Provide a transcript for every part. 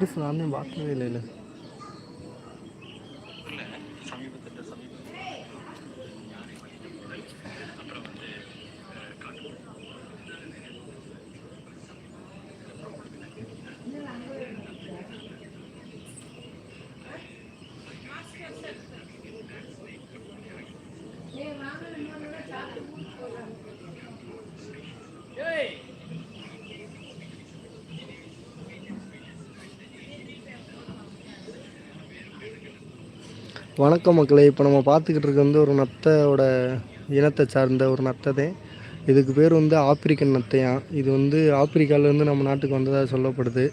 பெருசு நானே பார்த்ததே இல்லை இல்லை இல்லை சமீபத்திட்ட சமீப வணக்கம் மக்களே. இப்போ நம்ம பார்த்துக்கிட்டு இருக்க வந்து ஒரு நத்தையோட இனத்தை சார்ந்த ஒரு நத்தை தான். இதுக்கு பேர் வந்து ஆப்பிரிக்கன் நத்தையாம் இது வந்து ஆப்பிரிக்காவிலேருந்து நம்ம நாட்டுக்கு வந்ததாக சொல்லப்படுது.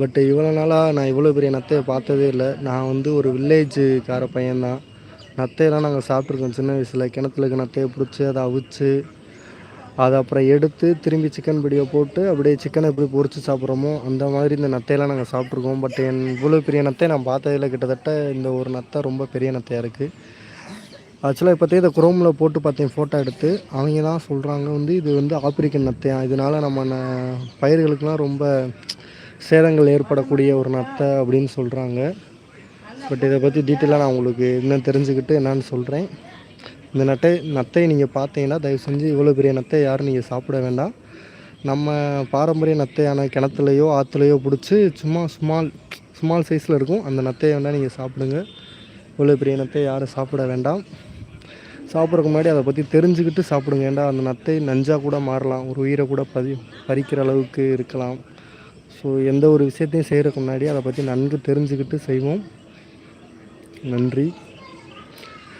பட் இவ்வளோ நாளாக நான் இவ்வளோ பெரிய நத்தையை பார்த்ததே இல்லை. நான் வந்து ஒரு வில்லேஜுக்கார பையன்தான். நத்தையெல்லாம் நாங்கள் சாப்பிட்ருக்கோம் சின்ன வயசில். கிணத்துல இருக்க நத்தையை பிடிச்சி அதை அவிச்சு அதை அப்புறம் எடுத்து திரும்பி சிக்கன் பிடியை போட்டு அப்படியே சிக்கனை எப்படி பொறிச்சு சாப்பிட்றோமோ அந்த மாதிரி இந்த நத்தையெல்லாம் நாங்கள் சாப்பிட்ருக்கோம். பட் என் இவ்வளோ பெரிய நத்தை நான் பார்த்ததில் கிட்டத்தட்ட இந்த ஒரு நத்தை ரொம்ப பெரிய நத்தையாக இருக்குது ஆக்சுவலாக இப்போத்தே இதை குரோமில் போட்டு பார்த்தேன் ஃபோட்டோ எடுத்து அவங்க தான் சொல்கிறாங்க வந்து இது வந்து ஆப்பிரிக்கன் நத்தையாம் இதனால் நம்ம ந- பயிர்களுக்கெலாம் ரொம்ப சேதங்கள் ஏற்படக்கூடிய ஒரு நத்தை அப்படின்னு சொல்கிறாங்க பட் இதை பற்றி டீட்டெயிலாக நான் உங்களுக்கு இன்னும் தெரிஞ்சுக்கிட்டு என்னென்னு சொல்கிறேன் இந்த நட்டை நத்தையை நீங்கள் பார்த்தீங்கன்னா தயவு செஞ்சு இவ்வளோ பெரிய நத்தை யாரும் நீங்கள் சாப்பிட வேண்டாம். நம்ம பாரம்பரிய நத்தையான கிணத்துலையோ ஆற்றுலையோ பிடிச்சி சும்மா ஸ்மால் ஸ்மால் சைஸில் இருக்கும். அந்த நத்தையை வேண்டாம் நீங்கள் சாப்பிடுங்க. இவ்வளோ பெரிய நத்தையை யாரும் சாப்பிட வேண்டாம். சாப்பிட்றதுக்கு முன்னாடி அதை பற்றி தெரிஞ்சுக்கிட்டு சாப்பிடுங்க. ஏண்டா அந்த நத்தை நஞ்சாக கூட மாறலாம். ஒரு உயிரை கூட பதி பறிக்கிற அளவுக்கு இருக்கலாம். ஸோ எந்த ஒரு விஷயத்தையும் செய்கிறதுக்கு முன்னாடி அதை பற்றி நன்கு தெரிஞ்சுக்கிட்டு செய்வோம். நன்றி.